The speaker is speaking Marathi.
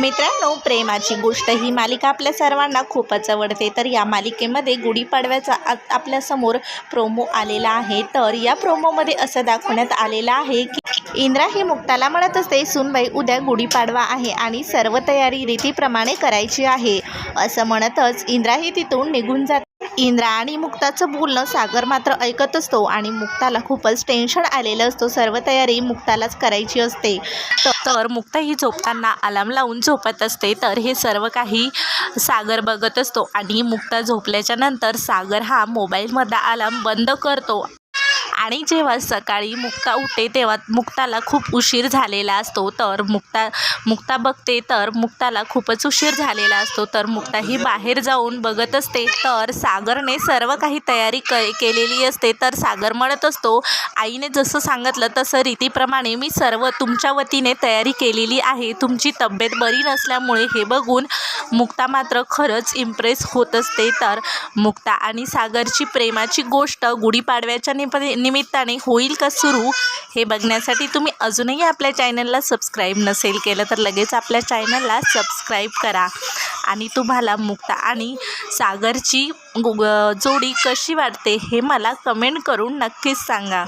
मित्रांनो प्रेमाची गोष्ट ही मालिका आपल्या सर्वांना खूपच आवडते. तर या मालिकेमध्ये गुढीपाडव्याचा आ आपल्यासमोर प्रोमो आलेला आहे. तर या प्रोमोमध्ये असं दाखवण्यात आलेलं आहे की इंद्रा ही मुक्ताला म्हणत असते सुनबाई उद्या गुढीपाडवा आहे आणि सर्व तयारी रीतीप्रमाणे करायची आहे. असं म्हणतच इंद्रा ही तिथून निघून जाते. इंद्रा आणि मुक्ताचं बोलणं सागर मात्र ऐकत असतो आणि मुक्ताला खूपच टेन्शन आलेलं असतो. सर्व तयारी मुक्तालाच करायची असते. तर मुक्ता ही झोपताना अलाम लावून झोपत असते. तर हे सर्व काही सागर बघत असतो आणि मुक्ता झोपल्याच्या नंतर सागर हा मोबाईलमधला अलाम बंद करतो. आणि जेव्हा सकाळी मुक्ता उठते तेव्हा मुक्ताला खूप उशीर झालेला असतो. तर मुक्ता मुक्ता बघते तर मुक्ताला खूपच उशीर झालेला असतो. तर मुक्ता ही बाहेर जाऊन बघत असते. तर सागरने सर्व काही तयारी क केलेली असते. तर सागर म्हणत असतो आईने जसं सांगितलं तसं रीतीप्रमाणे मी सर्व तुमच्या वतीने तयारी केलेली आहे. तुमची तब्येत बरी नसल्यामुळे हे बघून मुक्ता मात्र खरंच इम्प्रेस होत असते. तर मुक्ता आणि सागरची प्रेमाची गोष्ट गुढीपाडव्याच्या निप निमित्ताने होईल का सुरू हे बघण्यासाठी तुम्ही अजूनही आपल्या चॅनलला सबस्क्राईब नसेल केलं तर लगेच आपल्या चॅनलला सबस्क्राईब करा. आणि तुम्हाला मुक्ता आणि सागरची जोडी कशी वाटते हे मला कमेंट करून नक्कीच सांगा.